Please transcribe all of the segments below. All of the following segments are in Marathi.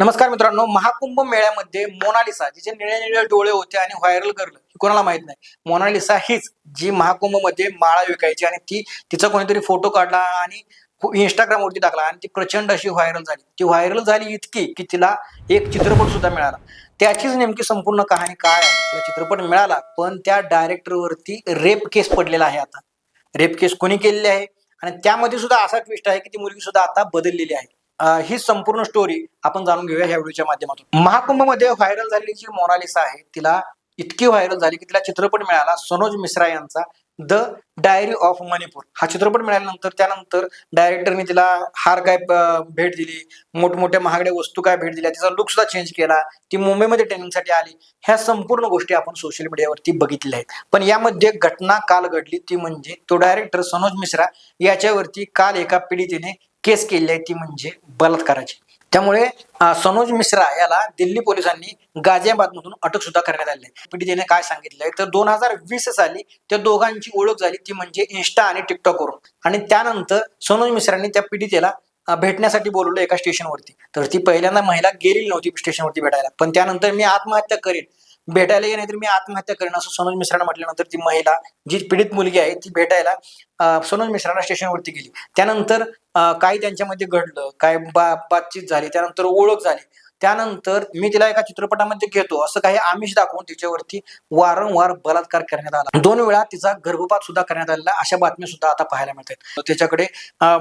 नमस्कार मित्रांनो महाकुंभ मेळ्यामध्ये मोनालिसा जिचे निळे निळे डोळे होते आणि व्हायरल करलं कोणाला माहीत नाही. मोनालिसा हीच जी महाकुंभमध्ये माळा विकायची आणि ती तिचा कोणीतरी फोटो काढला आणि इंस्टाग्राम वरती टाकला आणि ती प्रचंड अशी व्हायरल झाली. ती व्हायरल झाली इतकी की तिला एक चित्रपट सुद्धा मिळाला. त्याचीच नेमकी संपूर्ण कहाणी काय आहे? तिला चित्रपट मिळाला पण त्या डायरेक्टरवरती रेप केस पडलेला आहे आता. रेप केस कोणी केलेली आहे? आणि त्यामध्ये सुद्धा असा ट्विस्ट आहे की ती मुलगी सुद्धा आता बदललेली आहे. ही संपूर्ण स्टोरी आपण जाणून घेऊया ह्या व्हिडिओच्या माध्यमातून. महाकुंभमध्ये व्हायरल झालेली जी मोनालिसा आहे तिला इतकी व्हायरल झाली की तिला चित्रपट मिळाला. सनोज मिश्रा यांचा द डायरी ऑफ मणिपूर हा चित्रपट मिळाल्यानंतर त्यानंतर डायरेक्टरने तिला हार काय भेट दिली मोठमोठ्या महागड्या वस्तू काय भेट दिल्या तिचा लुक सुद्धा चेंज केला ती मुंबईमध्ये ट्रेनिंगसाठी आली. ह्या संपूर्ण गोष्टी आपण सोशल मीडियावरती बघितल्या आहेत. पण यामध्ये घटना काल घडली ती म्हणजे तो डायरेक्टर सनोज मिश्रा याच्यावरती काल एका पीडितेने केस केली आहे ती म्हणजे बलात्काराची. त्यामुळे सनोज मिश्रा याला दिल्ली पोलिसांनी गाझियाबाद मधून अटक सुद्धा करण्यात आली आहे. पीडितेने काय सांगितलंय? तर दोन हजार वीस साली त्या दोघांची ओळख झाली ती म्हणजे इन्स्टा आणि टिकटॉक वरून. आणि त्यानंतर सनोज मिश्रांनी त्या पीडितेला भेटण्यासाठी बोलवलं एका स्टेशनवरती. तर ती पहिल्यांदा महिला गेलेली नव्हती स्टेशनवरती भेटायला. पण त्यानंतर मी आत्महत्या करेन भेटायला ये नाहीतर मी आत्महत्या करेन असं सनोज मिश्राने म्हटल्यानंतर ती महिला जी पीडित मुलगी आहे ती भेटायला अं, सनोज स्टेशनवरती गेली. त्यानंतर काय काही त्यांच्यामध्ये घडलं काय बातचीत झाली त्यानंतर ओळख झाली. त्यानंतर मी तिला एका चित्रपटामध्ये घेतो. असं काही आमिष दाखवून तिच्यावरती वारंवार बलात्कार करण्यात आला. दोन वेळा तिचा गर्भपात सुद्धा करण्यात आलेला. अशा बातम्या सुद्धा आता पाहायला मिळतात. त्याच्याकडे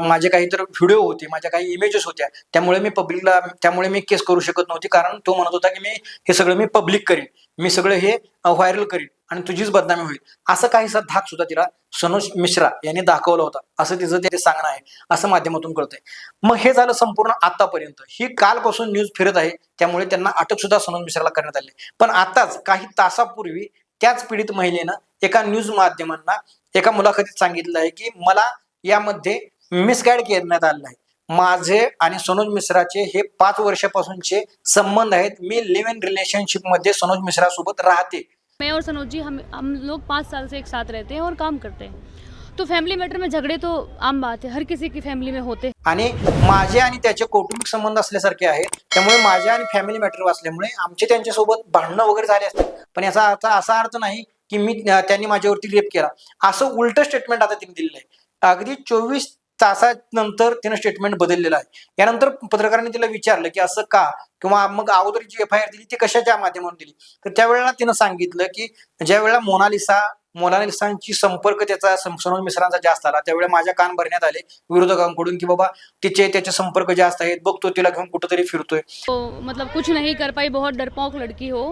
माझे काही तर व्हिडिओ होते. माझ्या काही इमेजेस होत्या. त्यामुळे मी पब्लिकला त्यामुळे मी केस करू शकत नव्हती. कारण तो म्हणत होता की मी हे सगळं मी पब्लिक करीन. मी सगळं हे व्हायरल करीन. आणि तुझीच बदनामी होईल. असं काहीसा धाक सुद्धा तिला सनोज मिश्रा यांनी दाखवलं होता. असं तिचं ते सांगणं आहे. असं माध्यमातून कळतंय. मग हे झालं संपूर्ण आतापर्यंत. ही कालपासून न्यूज फिरत आहे. त्यामुळे त्यांना अटक सुद्धा सनोज मिश्राला करण्यात आली. पण आताच काही तासापूर्वी त्याच पीडित महिलेनं एका न्यूज माध्यमांना एका मुलाखतीत सांगितलं आहे की मला यामध्ये मिसगाईड करण्यात आलेलं आहे माझे आणि सनोज मिश्राचे हे पाच वर्षापासूनचे संबंध आहेत. मी लिव्ह इन रिलेशनशिपमध्ये सनोज मिश्रा सोबत राहते. मैं और सनोज जी हम हम लोग पाँच साल से एक साथ रहते हैं और काम करते हैं। तो फॅमिली मॅटर में झगड़े तो आम बात है हर किसी की फॅमिली में होते आणि माझे आणि त्याचे कौटुंबिक संबंध असल्यासारखे आहेत त्यामुळे माझे आणि फॅमिली मॅटर असल्यामुळे आमचे त्यांच्यासोबत भांडणं वगैरे झाले असते. पण याचा अर्थ असा अर्थ नाही की मी त्यांनी माझ्यावरती रेप केला. असं उलट स्टेटमेंट आता तिने दिलेलं आहे. अगदी चोवीस तासानंतर तिनं स्टेटमेंट बदललेलं आहे. यानंतर पत्रकारांनी तिला विचारलं की असं का? किंवा मग अगोदर जी एफ आय आर दिली ती कशाच्या माध्यमातून दिली? तर त्यावेळेला तिनं सांगितलं की ज्या वेळेला मोनालिसा मोनालिसांची संपर्क त्याचा सनोज मिश्रांचा जास्त आला त्यावेळेला माझ्या कान भरण्यात आले विरोधकांकडून की बाबा तिचे त्याचे संपर्क जास्त आहेत बघतो तिला घेऊन कुठंतरी फिरतोय. हो, मतलब कुछ नहीं कर पाई बहुत डरपोक लड़की हो.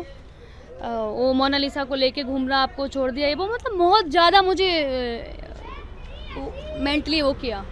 वो मोनालिसा को लेके घूम रहा आपको छोड़ दिया ये वो मतलब बहुत ज़्यादा मुझे मेंटली वो किया।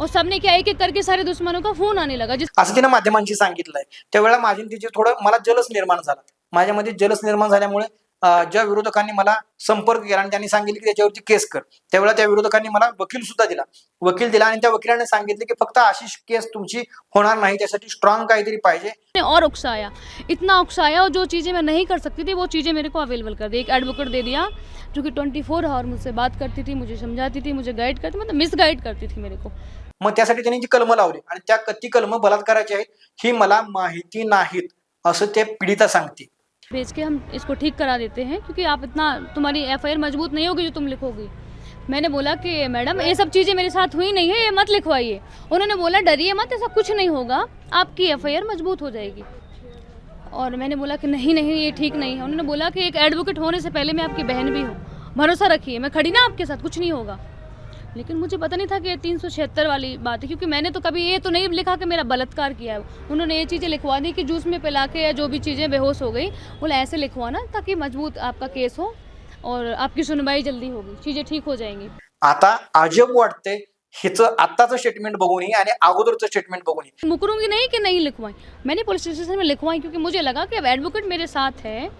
और सबने क्या एक एक करके सारे दुश्मनों का फ़ोन आने लगा जिस असं तिनं माध्यमांशी सांगितलंय. त्यावेळेला माझी आणि तिचे थोडं मला जलस निर्माण झाला. माझ्यामध्ये जलस निर्माण झाल्यामुळे अं, ज्या विरोधकांनी मला संपर्क केला आणि त्यांनी सांगितलं की त्याच्यावरती केस कर. त्यावेळेला त्या विरोधकांनी मला वकील सुद्धा दिला. वकील दिला आणि त्या वकिलाने सांगितले की फक्त अशी केस तुमची होणार नाही त्यासाठी स्ट्रॉंग काहीतरी पाहिजे. ने और उकसाया. इतना उकसाया और जो चीज़ें मैं नहीं कर सकती थी वो चीज़ें मेरे को अवेलेबल कर दी. एक एडवोकेट दे दिया जो कि ट्वेंटी फोर आवर मुझसे बात करती थी मुझे समझाती थी मुझे गाइड करती मतलब मिस गाइड करती थी मेरे को. मग त्यासाठी त्यांनी जी कलमं लावली आणि त्या ती कलमं बलात्काराची आहेत, ही मला माहिती नाहीत, असं ते पीडिता सांगते. भेज के हम इसको ठीक करा देते हैं, क्योंकि आप इतना, तुम्हारी एफ़ मज़बूत नहीं होगी जो तुम लिखोगी। मैंने बोला कि, मैडम, ये सब चीज़ें मेरे साथ हुई नहीं है, ये मत लिखवाइए। उन्होंने बोला, डरिए मत, ऐसा कुछ नहीं होगा, आपकी एफआईआर मज़बूत हो जाएगी। और मैंने बोला कि, नहीं नहीं, ये ठीक नहीं है। उन्होंने बोला कि, एक एडवोकेट होने से पहले मैं आपकी बहन भी हूँ। भरोसा रखिए, मैं खड़ी ना आपके साथ, कुछ नहीं होगा। लेकिन मुझे पता नहीं था कि ये तीन सौ छिहत्तर वाली बात है क्योंकि मैंने तो कभी ये तो नहीं लिखा कि मेरा बलात्कार किया है। उन्होंने ये चीज़ें लिखवा दी कि जूस में पिला के या जो भी चीज़ें बेहोश हो गई बोले ऐसे लिखवाना ताकि मज़बूत आपका केस हो और आपकी सुनवाई जल्दी होगी चीज़ें ठीक हो जाएँगी। आता अजब वाटते हिचं आत्ताचं स्टेटमेंट बघून आणि अगोदरचं स्टेटमेंट बघून मुकरूँगी नहीं कि नहीं लिखवाई। मैंने पुलिस स्टेशन में लिखवाई क्योंकि मुझे लगा कि अब एडवोकेट मेरे साथ है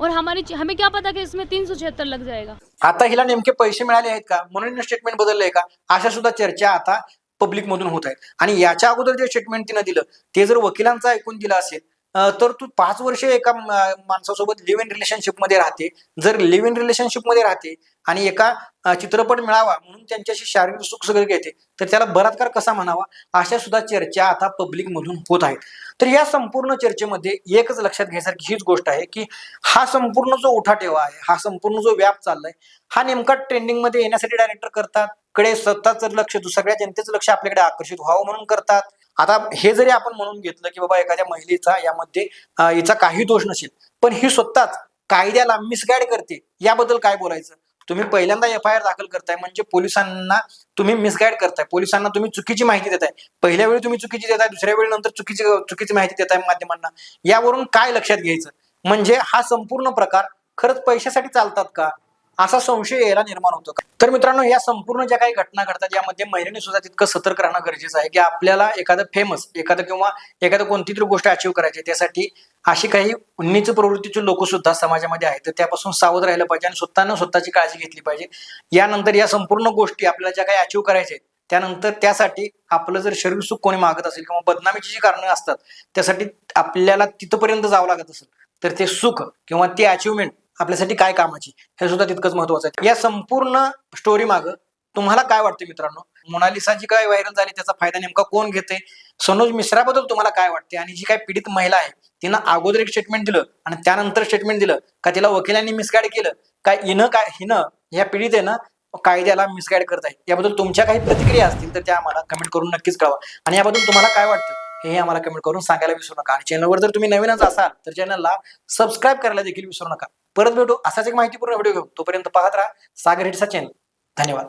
और हमारी हमें क्या पता कि इसमें तीन सौ छिहत्तर लग जाएगा। आता हिला नेमके पैसे मिळाले आहेत का? म्हणून स्टेटमेंट बदललंय का? अशा सुद्धा चर्चा आता पब्लिक मधून होत आहेत. आणि याच्या अगोदर जे स्टेटमेंट तिनं दिलं ते जर वकिलांचं ऐकून दिलं असेल तर तू पाच वर्ष एका माणसासोबत लिव्ह इन रिलेशनशिपमध्ये राहते. जर लिव्ह इन रिलेशनशिपमध्ये राहते आणि एका चित्रपट मिळावा म्हणून त्यांच्याशी शारीरिक सुख सगळं घेते तर त्याला बलात्कार कसा म्हणावा? अशा सुद्धा चर्चा आता पब्लिक मधून होत आहेत. तर या संपूर्ण चर्चेमध्ये एकच लक्षात घ्यायसारखी हीच गोष्ट आहे की हा संपूर्ण जो उठाठेवा आहे हा संपूर्ण जो व्याप चाललाय हा नेमका ट्रेंडिंगमध्ये येण्यासाठी डायरेक्टर करतात? कडे स्वतःच लक्ष सगळ्या जनतेचं लक्ष आपल्याकडे आकर्षित व्हावं म्हणून करतात? आता हे जरी आपण म्हणून घेतलं की बाबा एखाद्या महिलेचा यामध्ये हिचा काही दोष नसेल पण ही स्वतःच कायद्याला मिसगाईड करते याबद्दल काय बोलायचं? तुम्ही पहिल्यांदा एफ आय आर दाखल करताय म्हणजे पोलिसांना तुम्ही मिसगाईड करताय पोलिसांना तुम्ही चुकीची माहिती देताय. पहिल्या वेळी तुम्ही चुकीची देताय दुसऱ्या वेळी नंतर चुकीची चुकीची माहिती देताय माध्यमांना. यावरून काय लक्षात घ्यायचं? म्हणजे हा संपूर्ण प्रकार खरंच पैशासाठी चालतात का? असा संशय यायला निर्माण होतो तर मित्रांनो या संपूर्ण ज्या काही घटना घडतात यामध्ये महिलांनी सुद्धा तितकं सतर्क राहणं गरजेचं आहे की आपल्याला एखादं फेमस एखादं किंवा एखादं कोणती तरी गोष्ट अचीव करायची त्यासाठी अशी काही उन्नीच प्रवृत्तीचे लोक सुद्धा समाजामध्ये आहेत. तर त्यापासून सावध राहिलं पाहिजे आणि स्वतःनं स्वतःची काळजी घेतली पाहिजे. यानंतर या संपूर्ण गोष्टी आपल्याला ज्या काही अचीव करायच्या आहेत त्यानंतर त्यासाठी आपलं जर शरीर सुख कोणी मागत असेल किंवा बदनामीची जी कारणं असतात त्यासाठी आपल्याला तिथपर्यंत जावं लागत असेल तर ते सुख किंवा ती अचिव्हमेंट आपल्यासाठी काय कामाची? हे सुद्धा तितकंच महत्वाचं आहे. या संपूर्ण स्टोरी मागं तुम्हाला काय वाटतं मित्रांनो? मोनालिसा जी काय व्हायरल झाली? त्याचा फायदा नेमका कोण घेते सनोज मिश्राबद्दल तुम्हाला काय वाटते आणि जी काय पीडित महिला आहे तिनं अगोदर एक स्टेटमेंट दिलं आणि त्यानंतर स्टेटमेंट दिलं का तिला वकिलांनी मिसगाईड केलं? काय हिनं काय हिनं या पीडितेनं कायद्याला मिसगाईड करत आहे? याबद्दल तुमच्या काही प्रतिक्रिया असतील तर त्या आम्हाला कमेंट करून नक्कीच कळवा. आणि याबद्दल तुम्हाला काय वाटतं? हे आम्हाला कमेंट करून सांगायला विसरू नका. आणि चॅनलवर जर तुम्ही नवीनच असाल तर चॅनलला सबस्क्राईब करायला देखील विसरू नका. परत भेटू. असाच एक माहितीपूर्ण व्हिडिओ घेऊ. तोपर्यंत पाहत राहा. सागर हिट सचिन. धन्यवाद.